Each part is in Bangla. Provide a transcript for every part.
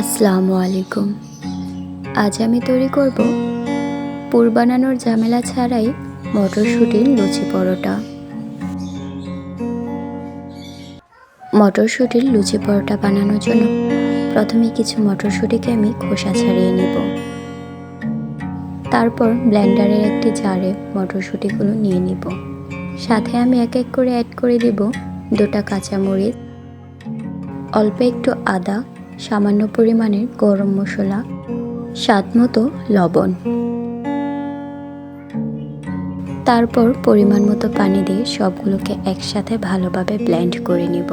আসসালামু আলাইকুম। আজ আমি তৈরি করব পুর বানানোর ঝামেলা ছাড়াই মটরশুঁটির লুচি পরোটা। মটরশুঁটির লুচি পরোটা বানানোর জন্য প্রথমে কিছু মটরশুঁটিকে আমি খোসা ছাড়িয়ে নেব। তারপর ব্লেন্ডারের একটি জারে মটরশুঁটিগুলো নিয়ে নিব। সাথে আমি এক এক করে অ্যাড করে দিব দুটা কাঁচামরিচ অল্প একটু আদা, সামান্য পরিমাণের গরম মশলা, স্বাদ মতো লবণ। তারপর পরিমাণ মতো পানি দিয়ে সবগুলোকে একসাথে ভালোভাবে ব্লেন্ড করে নিব।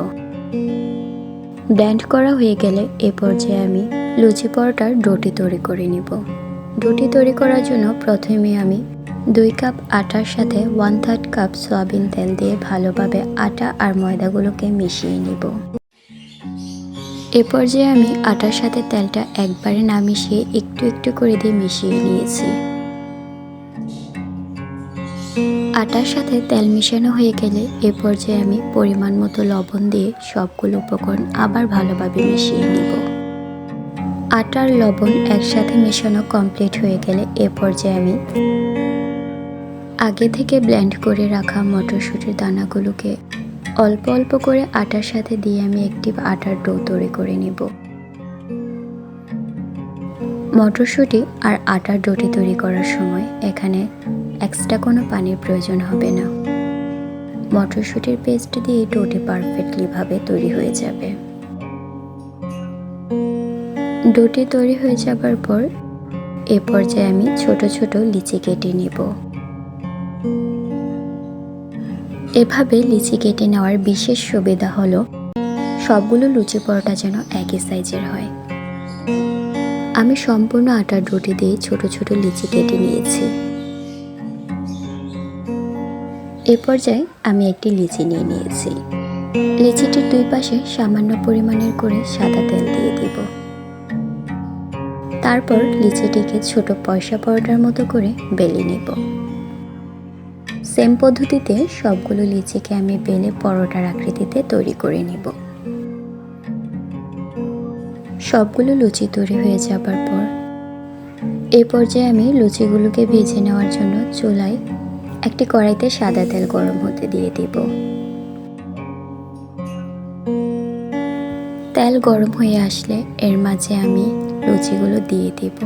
ব্লেন্ড করা হয়ে গেলে এ পর্যায়ে আমি লুচি পরোটার ডোটি তৈরি করে নিব। ডোটি তৈরি করার জন্য প্রথমে আমি দুই কাপ আটার সাথে ওয়ান থার্ড কাপ সয়াবিন তেল দিয়ে ভালোভাবে আটা আর ময়দাগুলোকে মিশিয়ে নিব। এ পর্যায়ে আমি আটার সাথে তেলটা একবারে না মিশিয়ে একটু একটু করে দিয়ে মিশিয়ে নিয়েছি। আটার সাথে তেল মিশানো হয়ে গেলে এ পর্যায়ে আমি পরিমাণ মতো লবণ দিয়ে সবগুলো উপকরণ আবার ভালোভাবে মিশিয়ে নিব। আটার লবণ একসাথে মেশানো কমপ্লিট হয়ে গেলে এ পর্যায়ে আমি আগে থেকে ব্লেন্ড করে রাখা মটরশুঁটির দানাগুলোকে অল্প অল্প করে আটার সাথে দিয়ে আমি একটি আটার ডো তৈরি করে নিব। মটরশুঁটি আর আটার ডোটি তৈরি করার সময় এখানে এক্সট্রা কোনো পানির প্রয়োজন হবে না। মটরশুঁটির পেস্ট দিয়ে ডোটি পারফেক্টলিভাবে তৈরি হয়ে যাবে। ডোটি তৈরি হয়ে যাবার পর এ পর্যায়ে আমি ছোট ছোট লিচি কেটে নিব। এভাবে লিচি কেটে নেওয়ার বিশেষ সুবিধা হলো, সবগুলো লুচি পরোটা যেন একই সাইজের হয়। আমি সম্পূর্ণ আটার রুটি দিয়ে ছোট ছোট লিচি কেটে নিয়েছি। এ পর্যায়ে আমি একটি লিচি নিয়ে নিয়েছি। লিচিটির দুই পাশে সামান্য পরিমাণের করে সাদা তেল দিয়ে দিব। তারপর লিচিটিকে ছোট পয়সা পরোটার মতো করে বেলে নেব। সেম পদ্ধতিতে সবগুলো লিচিকে আমি বেলে পরোটার আকৃতিতে তৈরি করে নিব। সবগুলো লুচি তৈরি হয়ে যাবার পর এ পর্যায়ে আমি লুচিগুলোকে ভেজে নেওয়ার জন্য চুলায় একটি কড়াইতে সাদা তেল গরম হতে দিয়ে দিব। তেল গরম হয়ে আসলে এর মাঝে আমি লুচিগুলো দিয়ে দিব।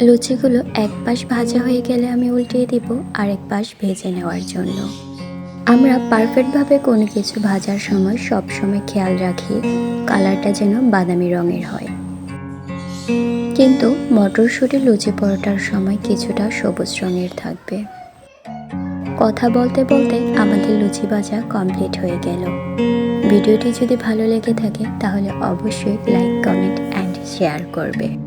লুচিগুলো এক পাশ ভাজা হয়ে গেলে আমি উল্টিয়ে দিব, আরেক পাশ ভেজে নেওয়ার জন্য। আমরা পারফেক্টভাবে কোনো কিছু ভাজার সময় সব সময় খেয়াল রাখি, কালারটা যেন বাদামি রঙের হয়। কিন্তু মটরশুঁটি লুচি পরোটার সময় কিছুটা সবুজ রঙের থাকবে। কথা বলতে বলতে আমাদের লুচি ভাজা কমপ্লিট হয়ে গেল। ভিডিওটি যদি ভালো লেগে থাকে, তাহলে অবশ্যই লাইক, কমেন্ট, অ্যান্ড শেয়ার করবে।